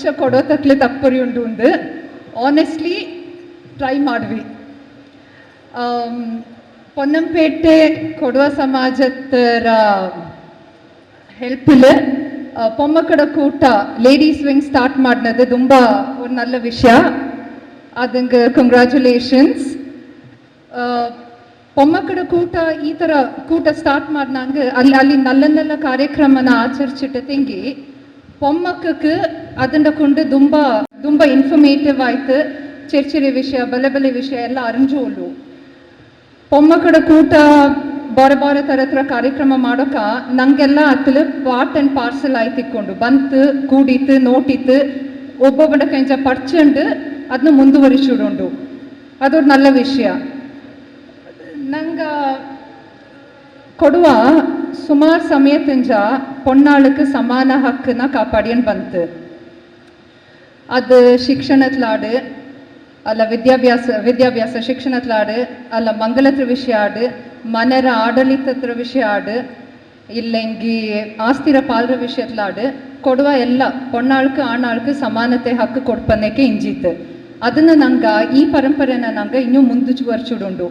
ಲಂಚ ಕೊಡೋ ತಪ್ಪರಿ ಉಂಟು ಉಂದು ಆನೆಸ್ಟ್ಲಿ ಟ್ರೈ ಮಾಡಿದ್ವಿ ಪೊನ್ನಂಪೇಟೆ ಕೊಡುವ ಸಮಾಜದರ ஹெல்ப்பில் பொம்மக்கடை கூட்டா லேடிஸ் விங் ஸ்டார்ட் மாடினது ரொம்ப ஒரு நல்ல ವಿಷಯ அதுங்க கங்க்ராச்சுலேஷன்ஸ் பொம்மக்கடை ಕೂಟ ಈ ಥರ ಕೂಟ ಸ್ಟಾರ್ಟ್ ಮಾಡಿನಾಂಗ ಅಲ್ಲಿ ಅಲ್ಲಿ ನಲ್ಲ ನಲ್ಲ ಕಾರ್ಯಕ್ರಮನ ಆಚರಿಸಿಟ್ಟು ತಿಂಗಿ ಪೊಮ್ಮಕ್ಕ ಅದನ್ನ ಕೊಂಡು ತುಂಬ ತುಂಬ ಇನ್ಫರ್ಮೇಟಿವ್ ಆಯ್ತು. ಚರ್ಚಿರಿ ವಿಷಯ ಬಲೆ ಬಲೆ ವಿಷಯ ಎಲ್ಲ ಅರಂಜೋಲು. ಪೊಮ್ಮಕಡ ಕೂಟ ಬಾರೆ ಬಾರೆ ಥರ ಕಾರ್ಯಕ್ರಮ ಮಾಡೋಕ ನಂಗೆಲ್ಲ ಅತ್ತಲು ಪಾರ್ಟ್ ಆ್ಯಂಡ್ ಪಾರ್ಸಲ್ ಆಯ್ತಿಕ್ಕೊಂಡು ಬಂತು ಕೂಡಿತ್ತು ನೋಟಿತ್ತು ಒಬ್ಬೊಬ್ಬನ ಕೈಂಜ ಪಡ್ಚಂಡು ಅದನ್ನ ಮುಂದುವರಿಸಿಡುಂಡು. ಅದೊಂದು ನಲ್ಲ ವಿಷಯ. ನಂಗೆ ಕೊಡುವ ಸುಮಾರು ಸಮಯದಿಂದ ಪೊನ್ನಾಳಕ್ಕೆ ಸಮಾನ ಹಕ್ಕನ್ನ ಕಾಪಾಡಿಯನ್ ಬಂತು. ಅದು ಶಿಕ್ಷಣತ್ಲಾಡು ಅಲ್ಲ ವಿದ್ಯಾಭ್ಯಾಸ ವಿದ್ಯಾಭ್ಯಾಸ ಶಿಕ್ಷಣತ್ಲಾಡು ಅಲ್ಲ ಮಂಗಲತ್ರ ವಿಷಯ ಆಡು ಮನರ ಆಡಳಿತತ್ರ ವಿಷಯ ಆಡು ಇಲ್ಲೆಂಗಿ ಆಸ್ತಿರ ಪಾಲರ ವಿಷಯತ್ಲಾಡು ಕೊಡುವ ಎಲ್ಲ ಪೊಣ್ಣಾಳ್ಕು ಆಣಾಳ್ಕು ಸಮಾನತೆ ಹಕ್ಕು ಕೊಡ್ಪನ್ನಕ್ಕೆ ಇಂಜಿತ್ತು ಅದನ್ನು ನಂಗೆ ಈ ಪರಂಪರೆನ ನಂಗೆ ಇನ್ನೂ ಮುಂದುವರ್ಚುಡುಂಡು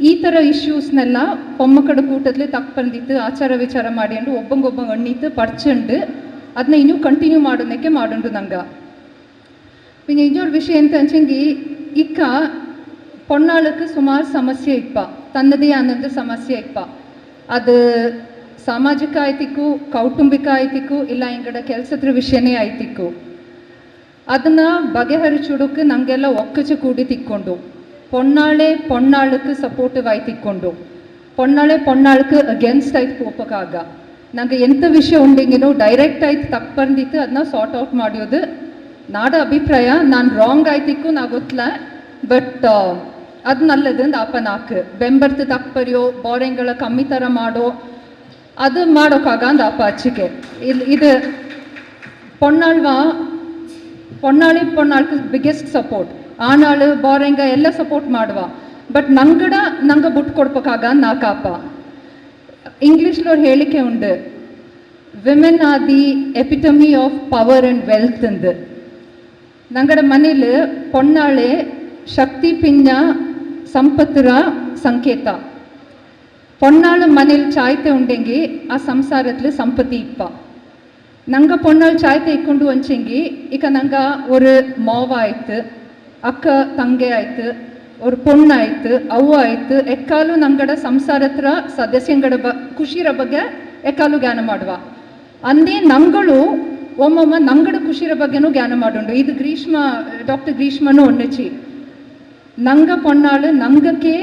ಈ ಥರ ಇಶ್ಯೂಸ್ನೆಲ್ಲ ಪೊಮ್ಮಕಡ ಕೂಟದಲ್ಲಿ ತಕ್ಬಂದಿತ್ತು ಆಚಾರ ವಿಚಾರ ಮಾಡಿ ಅಂಡು ಒಬ್ಬಂಗೊಬ್ಬ ಅಣ್ಣಿತ್ತು ಪಡ್ಚಂಡು ಅದನ್ನ ಇನ್ನೂ ಕಂಟಿನ್ಯೂ ಮಾಡೋದಕ್ಕೆ ಮಾಡೋಂಡು ನಂಗೆ நீங்கள் இன்னொரு விஷயம் என்னச்சுங்கி இக்க பொண்ணாளுக்கு சுமார் சமஸ்யே இப்பா. தன்னದೇ ಆದಂಥ ಸಮಸ್ಯೆ ಇಪ್ಪ ಅದು ಸಾಮಾಜಿಕ ಆಯ್ತಿಕ್ಕು ಕೌಟುಂಬಿಕ ಆಯ್ತಿಕ್ಕು ಇಲ್ಲ ಹಿಂಗಡೆ ಕೆಲಸದ್ರ ವಿಷಯನೇ ಆಯ್ತಿಕ್ಕು ಅದನ್ನ ಬಗೆಹರಿಸುಡಕ್ಕೆ ನಮಗೆಲ್ಲ ಒಕ್ಕಚು ಕೂಡಿ ತಿಕ್ಕೊಂಡು ಪೊನ್ನಾಳೆ ಪೊನ್ನಾಳಕ್ಕೆ ಸಪೋರ್ಟಿವ್ ಆಯ್ತಿಕ್ಕೊಂಡು ಪೊನ್ನಾಳೆ ಪೊನ್ನಾಳಕ್ಕೆ ಅಗೇನ್ಸ್ಟ್ ಆಯ್ತು ಹೋಗ್ಬೇಕಾಗ ನಂಗೆ ಎಂತ ವಿಷಯ ಉಂಡಿಂಗಿನೋ ಡೈರೆಕ್ಟ್ ಆಯ್ತು ತಪ್ಪಂದಿತ್ತು ಅದನ್ನ ಸಾರ್ಟ್ ಔಟ್ ಮಾಡೋದು ನಾಡ ಅಭಿಪ್ರಾಯ, ನಾನು ರಾಂಗ್ ಆಯ್ತಿಕ್ಕು ನಾ ಗೊತ್ತಲ ಬಟ್ ಅದನ್ನಲ್ಲದಿಂದ ಅಪನ ಹಾಕು ಬೆಂಬರ್ತ ತಪ್ಪರಿಯೋ ಬೋರೆಂಗಳ ಕಮ್ಮಿ ತರ ಮಾಡೋ, ಅದು ಮಾಡೋಕ್ಕಾಗಂದ ಅಪ್ಪ ಅಚ್ಚಿಗೆ ಇಲ್ಲಿ ಇದು ಪೊನ್ನಾಳ್ವ, ಪೊನ್ನಾಳಿ ಪೊನ್ನಾಳ್ಗೆ ಬಿಗ್ಗೆಸ್ಟ್ ಸಪೋರ್ಟ್ ಆನಾಳು ಬೋರೆಂಗ ಎಲ್ಲ ಸಪೋರ್ಟ್ ಮಾಡುವ. ಬಟ್ ನಂಗಡ ನಂಗೆ ಬುಟ್ ಕೊಡ್ಬೇಕಾಗ ನಾಕಾಪ ಇಂಗ್ಲೀಷ್ಲವ್ರು ಹೇಳಿಕೆ ಉಂಡು women are the epitome of power and wealth ಅಂದು. ഞങ്ങളുടെ മനയിൽ പൊണ്ണാളെ ശക്തി പിഞ്ഞ സമ്പത്തുര സങ്കേത പൊണ്ണാള് മനയിൽ ചായത്തെ ഉണ്ടെങ്കിൽ ആ സംസാരത്തിൽ സമ്പത്തി ഇപ്പ ನಂಗ ಪೊಣ್ಣಲ್ ಚಾಯ್ತೆ ಇಕ್ಕೊಂಡು ಒಂಚೆಂಗಿ ಈಗ ನಂಗೆ ಒಂದು ಮಾವ ಆಯ್ತು, ಅಕ್ಕ ತಂಗೆ ಆಯ್ತು ಒಂದು ಪೊಣ್ಣಾಯ್ತು ಅವ್ವ ಆಯ್ತು, ಎಕ್ಕಾಲು ನಂಗಡ ಸಂಸಾರತ್ರ ಸದಸ್ಯೆಂಗಡ ಬ, ಖುಷಿರ ಬಗ್ಗೆ ಎಕ್ಕಾಲು ಜ್ಞಾನ ಮಾಡುವ. ಅಂದೇ ನಂಗಳು ಒಮ್ಮೊಮ್ಮ ನಂಗಡ ಖುಷಿರ ಬಗ್ಗೆನೂ ಜ್ಞಾನ ಮಾಡುಂಡು ಇದು ಗ್ರೀಷ್ಮ ಡಾಕ್ಟರ್ ಗ್ರೀಷ್ಮನು ಒಣ್ಣಚಿ ನಂಗ ಪೊನ್ನಾಳು, ನಂಗಕ್ಕೆ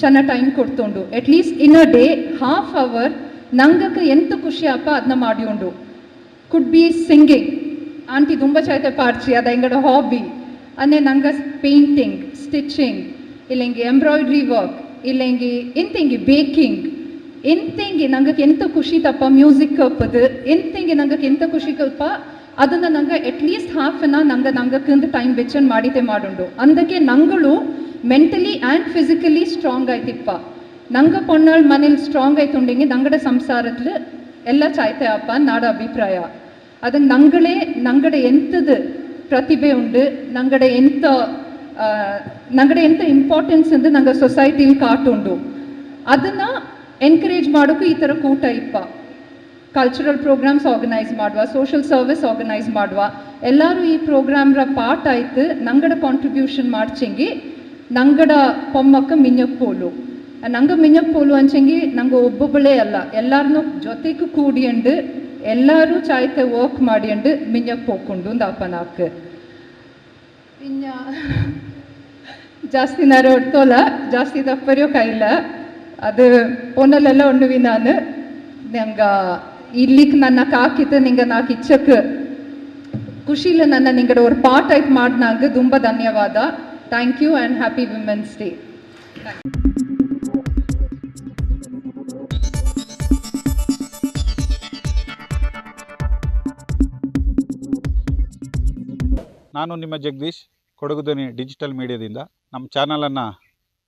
ಚೆನ್ನ time ಕೊಡ್ತುಂಡು. At least in a day half hour ನಂಗಕ್ಕೆ ಎಂತ ಖುಷಿ ಅಪ್ಪ ಅದನ್ನ ಮಾಡಿಕೊಂಡು ಕುಡ್ ಬಿ ಸಿಂಗಿಂಗ್ ಆಂಟಿ ತುಂಬ ಚಾಯ್ತೆ, ಪಾರ್ಚಿ, ಅದ ಹೆಂಗಡ ಹಾಬಿ ಅಂದರೆ ನಂಗೆ ಪೇಂಟಿಂಗ್ ಸ್ಟಿಚಿಂಗ್ ಇಲ್ಲೆಂಗೆ ಎಂಬ್ರಾಯ್ಡ್ರಿ ವರ್ಕ್ ಇಲ್ಲೆಂಗೆ, ಎಂತೆಂಗೆ ಬೇಕಿಂಗ್ ಎಂತೆಂಗೆ ನಂಗಕ್ಕೆ ಎಂತ ಖುಷಿ ತಪ್ಪ ಮ್ಯೂಸಿಕ್ ಕಪ್ಪದು ಎಂತೆಂಗೆ ನಂಗಕ್ಕೆ ಎಂತ ಖುಷಿ ಕಲ್ಪ ಅದನ್ನು ನಂಗೆ ಅಟ್ಲೀಸ್ಟ್ ಹಾಫ್ ಅನ್ ಅವರ್ ನಂಗೆ ನಂಗೆ ಟೈಮ್ ಬೆಚ್ಚನ್ ಮಾಡಿತೆ ಮಾಡುಂಡು. ಅಂದಕ್ಕೆ ನಂಗಳು ಮೆಂಟಲಿ ಆ್ಯಂಡ್ ಫಿಸಿಕಲಿ ಸ್ಟ್ರಾಂಗ್ ಆಯ್ತಿಪ್ಪ. ನಂಗೆ ಪೊಣ್ಣಾಳ್ ಮನೇಲಿ ಸ್ಟ್ರಾಂಗ್ ಆಯ್ತುಂಡೆಂಗೆ ನಂಗಡೆ ಸಂಸಾರದಲ್ಲಿ ಎಲ್ಲ ಚಾಯ್ತೆ ಅಪ್ಪ, ನಾಡ ಅಭಿಪ್ರಾಯ. ಅದಕ್ಕೆ ನಂಗಳೇ, ನಂಗಡೆ ಎಂಥದ್ದು ಪ್ರತಿಭೆ ಉಂಡು, ನಂಗಡೆ ಎಂಥ ನಂಗಡೆ ಎಂಥ ಇಂಪಾರ್ಟೆನ್ಸ್ ಅಂತ ನಂಗೆ ಸೊಸೈಟಿಲಿ ಕಾಟುಂಡು. ಅದನ್ನು ಎನ್ಕರೇಜ್ ಮಾಡೋಕ್ಕೂ ಈ ಥರ ಕೂಟ ಇಪ್ಪ. ಕಲ್ಚರಲ್ ಪ್ರೋಗ್ರಾಮ್ಸ್ ಆರ್ಗನೈಸ್ ಮಾಡುವ ಸೋಷಲ್ ಸರ್ವಿಸ್ ಆರ್ಗನೈಸ್ ಮಾಡುವ ಎಲ್ಲರೂ ಈ ಪ್ರೋಗ್ರಾಮ್ರ ಪಾರ್ಟ್ ಆಯ್ತು, ನಂಗಡ ಕಾಂಟ್ರಿಬ್ಯೂಷನ್ ಮಾಡ್ಚೆಂಗಿ, ನಂಗಡ ಪೊಮ್ಮಕ್ಕ ಪೋಲು. ನಂಗೆ ಮಿನಕ್ ಪೋಲು ಅಂಚಂಗಿ ನಂಗೆ ಒಬ್ಬೊಬ್ಬಳೇ ಅಲ್ಲ ಎಲ್ಲರನ್ನೂ ಜೊತೆಗೂ ಕೂಡಿಯಂಡು ಎಲ್ಲರೂ ಚಾಯ್ತೆ ವರ್ಕ್ ಮಾಡಿಯಂಡು ಮಿನ್ಯಪ್ಪ ಹೋಗ್ಕೊಂಡು ಇನ್ನ ನಾಲ್ಕು ಜಾಸ್ತಿ ನಾರು ಹೊಡ್ತೋಲ್ಲ ಜಾಸ್ತಿ ದಪ್ಪರಿಯೋ ಕೈಲ್ಲ ಅದು ಫೋನಲ್ಲೆಲ್ಲ ಉಂಡುವಿ ನಾನು. ನಂಗೆ ಇಲ್ಲಿಕ್ ನನ್ನ ಕಾಕಿದ್ದು ನಿಂಗೆ ನಾಕ್ ಇಚ್ಚಕ್ ಖುಷಿಲ ನನ್ನ ನಿಂಗಡೆ ಒಂದು ಪಾರ್ಟ್ ಆಯ್ತು ಮಾಡ್ನಾಗ ತುಂಬ ಧನ್ಯವಾದ. Thank you and happy women's day ನಾನು ನಿಮ್ಮ ಜಗದೀಶ್ ಕೊಡಗುದನಿ ಡಿಜಿಟಲ್ ಮೀಡಿಯಾದಿಂದ. ನಮ್ಮ ಚಾನಲನ್ನು